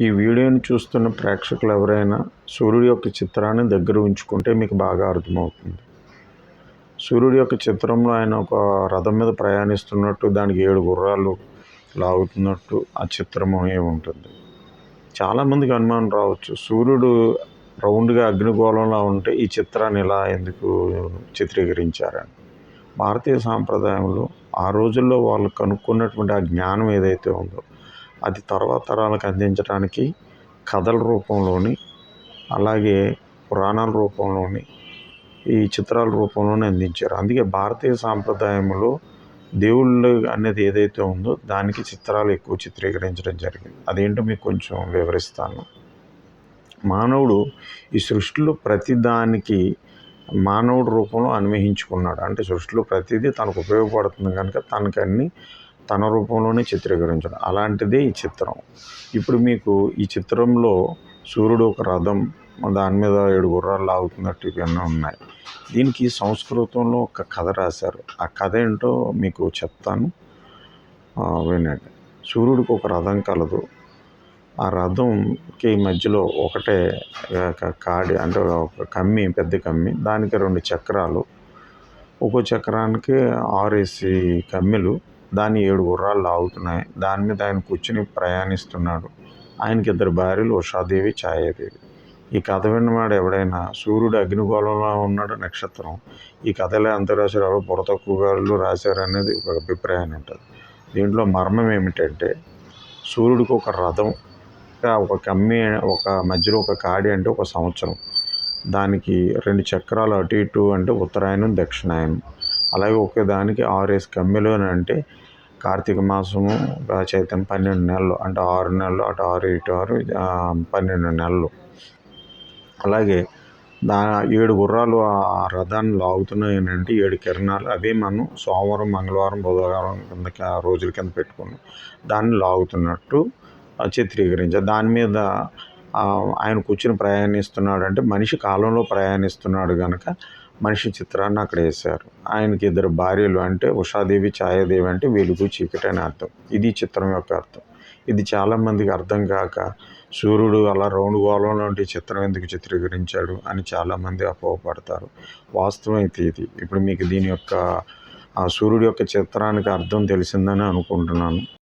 ఈ వీడియోని చూస్తున్న ప్రేక్షకులు ఎవరైనా సూర్యుడి యొక్క చిత్రాన్ని దగ్గర ఉంచుకుంటే మీకు బాగా అర్థమవుతుంది. సూర్యుడి యొక్క చిత్రంలో ఆయన ఒక రథం మీద ప్రయాణిస్తున్నట్టు దానికి ఏడు గుర్రాలు లాగుతున్నట్టు ఆ చిత్రము ఉంటుంది. చాలామందికి అనుమానం రావచ్చు సూర్యుడు రౌండ్గా అగ్నిగోళంలో ఉంటే ఈ చిత్రాన్ని ఇలా ఎందుకు చిత్రీకరించారని. భారతీయ సాంప్రదాయంలో ఆ రోజుల్లో వాళ్ళు కనుక్కున్నటువంటి ఆ జ్ఞానం ఏదైతే ఉందో అది తర్వాత తరాలకు అందించడానికి కథల రూపంలోని అలాగే పురాణాల రూపంలోని ఈ చిత్రాల రూపంలోనే అందించారు. అందుకే భారతీయ సాంప్రదాయంలో దేవుళ్ళు అనేది ఏదైతే ఉందో దానికి చిత్రాలు ఎక్కువ చిత్రీకరించడం జరిగింది. అదేంటో మీకు కొంచెం వివరిస్తాను. మానవుడు ఈ సృష్టిలో ప్రతిదానికి మానవుడి రూపంలో అన్వయించుకున్నాడు. అంటే సృష్టిలో ప్రతిదీ తనకు ఉపయోగపడుతుంది కనుక తనకి అన్ని తన రూపంలోనే చిత్రీకరించడం. అలాంటిదే ఈ చిత్రం. ఇప్పుడు మీకు ఈ చిత్రంలో సూర్యుడు ఒక రథం దాని మీద ఏడు గుర్రాలు లాగుతున్నట్టు ఇవన్నీ ఉన్నాయి? దీనికి సంస్కృతంలో ఒక కథ రాశారు. ఆ కథ ఏంటో మీకు చెప్తాను. వినండి. సూర్యుడికి ఒక రథం కలదు. ఆ రథంకి మధ్యలో ఒకటే కాడి అంటే ఒక కమ్మి పెద్ద కమ్మి. దానికి రెండు చక్రాలు. ఒక్కో చక్రానికి ఆరేసి కమ్మిలు. దాన్ని ఏడు గుర్రాలు లాగుతున్నాయి. దాని మీద ఆయన కూర్చుని ప్రయాణిస్తున్నాడు. ఆయనకి ఇద్దరు భార్యలు ఉషాదేవి ఛాయాదేవి. ఈ కథ విన్నవాడు ఎవడైనా సూర్యుడు అగ్నిగోళంలో ఉన్నాడు నక్షత్రం. ఈ కథలే అంత రాశారు ఎవరో బుర్ర తక్కువ రాశారు అనేది ఒక అభిప్రాయం ఉంటుంది. దీంట్లో మర్మం ఏమిటంటే సూర్యుడికి ఒక రథం ఒక కమ్మి ఒక మధ్యలో ఒక కాడి అంటే ఒక సంవత్సరం. దానికి రెండు చక్రాలు అటు ఇటు అంటే ఉత్తరాయణం దక్షిణాయనం అలాగే ఒకే దానికి ఆరేసి కమ్మెలు అని అంటే కార్తీక మాసము చైతం పన్నెండు నెలలు అంటే ఆరు నెలలు అటు ఆరు ఇటు ఆరు పన్నెండు నెలలు. అలాగే దా ఏడు గుర్రాలు ఆ రథాన్ని లాగుతున్నాయి అంటే ఏడు కిరణాలు. అవే మనం సోమవారం మంగళవారం బుధవారం కింద రోజుల కింద పెట్టుకున్నాం. దాన్ని లాగుతున్నట్టు చిత్రీకరించారు. దాని మీద ఆయన కూర్చుని ప్రయాణిస్తున్నాడు అంటే మనిషి కాలంలో ప్రయాణిస్తున్నాడు కనుక మనిషి చిత్రాన్ని అక్కడ వేశారు. ఆయనకి ఇద్దరు భార్యలు అంటే ఉషాదేవి ఛాయాదేవి అంటే వెలుగు చీకటి అని అర్థం. ఇది చిత్రం యొక్క అర్థం. ఇది చాలామందికి అర్థం కాక సూర్యుడు అలా రౌండ్ గోళం లాంటి చిత్రం ఎందుకు చిత్రీకరించాడు అని చాలామంది అపోహపడతారు. వాస్తవం అయితే ఇది. ఇప్పుడు మీకు దీని యొక్క ఆ యొక్క చిత్రానికి అర్థం తెలిసిందని అనుకుంటున్నాను.